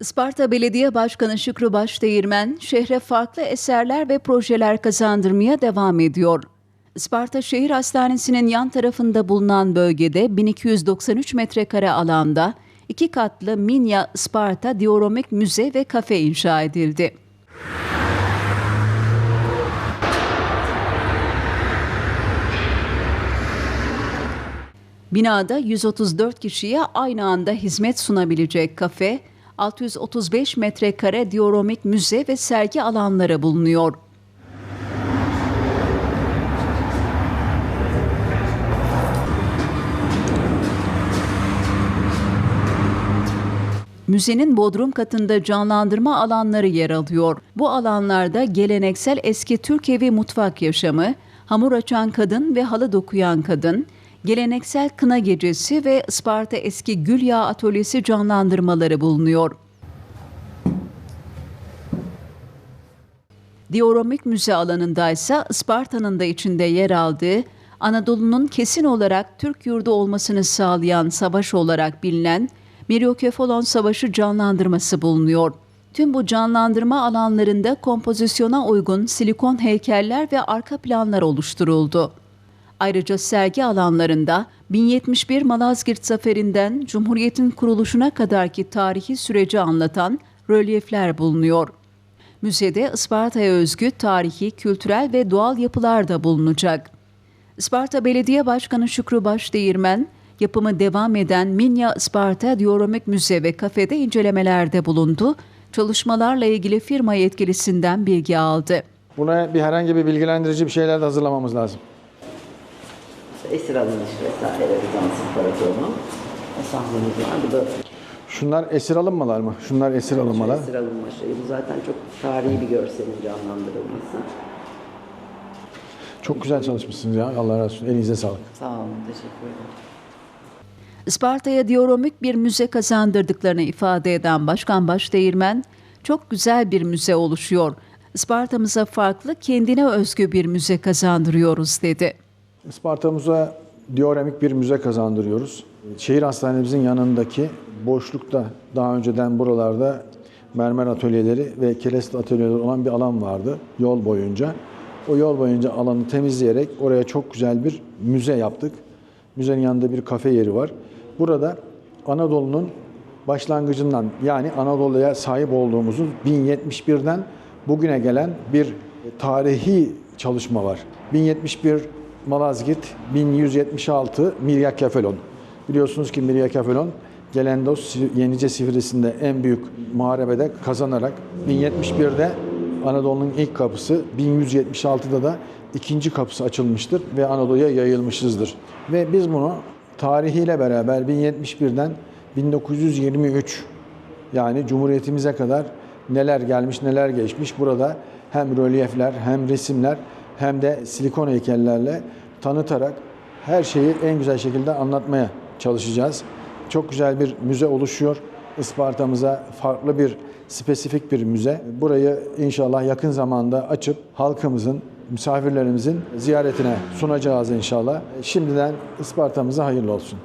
Isparta Belediye Başkanı Şükrü Başdeğirmen, şehre farklı eserler ve projeler kazandırmaya devam ediyor. Isparta Şehir Hastanesi'nin yan tarafında bulunan bölgede 1293 metrekare alanda iki katlı Minya Isparta Dioromik Müze ve Kafe inşa edildi. Binada 134 kişiye aynı anda hizmet sunabilecek kafe, 635 metrekare dioromik müze ve sergi alanları bulunuyor. Müzenin bodrum katında canlandırma alanları yer alıyor. Bu alanlarda geleneksel eski Türk evi mutfak yaşamı, hamur açan kadın ve halı dokuyan kadın, geleneksel kına gecesi ve Isparta eski gül yağı atölyesi canlandırmaları bulunuyor. Dioromik Müze alanında ise Isparta'nın da içinde yer aldığı Anadolu'nun kesin olarak Türk yurdu olmasını sağlayan savaş olarak bilinen Miryokefalon Savaşı canlandırması bulunuyor. Tüm bu canlandırma alanlarında kompozisyona uygun silikon heykeller ve arka planlar oluşturuldu. Ayrıca sergi alanlarında 1071 Malazgirt Zaferi'nden Cumhuriyet'in kuruluşuna kadarki tarihi süreci anlatan rölyefler bulunuyor. Müzede Isparta'ya özgü tarihi, kültürel ve doğal yapılar da bulunacak. Isparta Belediye Başkanı Şükrü Başdeğirmen, yapımı devam eden Minya Isparta Dioromik Müze ve Kafede incelemelerde bulundu. Çalışmalarla ilgili firma yetkilisinden bilgi aldı. Buna bir herhangi bir bilgilendirici bir şeyler de hazırlamamız lazım. Esir alınış vesaire Bizans sahnemiz var. Bu da Şunlar esir alınmalar mı? Şunlar esir şu alınmalar. esir alınma şeyi. Bu zaten çok tarihi bir görselin canlandırılması. Çok güzel çalışmışsınız ya. Allah razı olsun. Elinize sağlık. Sağ olun, teşekkür ederim. Isparta'ya dioromik bir müze kazandırdıklarını ifade eden Başkan Başdeğirmen, çok güzel bir müze oluşuyor. Isparta'mıza farklı, kendine özgü bir müze kazandırıyoruz dedi. Isparta'mıza dioremik bir müze kazandırıyoruz. Şehir hastanemizin yanındaki boşlukta daha önceden buralarda mermer atölyeleri ve kelest atölyeleri olan bir alan vardı yol boyunca. O yol boyunca alanı temizleyerek oraya çok güzel bir müze yaptık. Müzenin yanında bir kafe yeri var. Burada Anadolu'nun başlangıcından yani Anadolu'ya sahip olduğumuzun 1071'den bugüne gelen bir tarihi çalışma var. 1071 Malazgirt, 1176 Miryakefalon. Biliyorsunuz ki Miryakefalon Gelendos Yenice Sivri'sinde en büyük muharebede kazanarak 1071'de Anadolu'nun ilk kapısı, 1176'da da ikinci kapısı açılmıştır ve Anadolu'ya yayılmışızdır. Ve biz bunu tarihiyle beraber 1071'den 1923 yani Cumhuriyetimize kadar neler gelmiş neler geçmiş burada hem rölyefler hem resimler hem de silikon heykellerle tanıtarak her şeyi en güzel şekilde anlatmaya çalışacağız. Çok güzel bir müze oluşuyor. Isparta'mıza farklı bir spesifik bir müze. Burayı inşallah yakın zamanda açıp halkımızın, misafirlerimizin ziyaretine sunacağız inşallah. Şimdiden Isparta'mıza hayırlı olsun.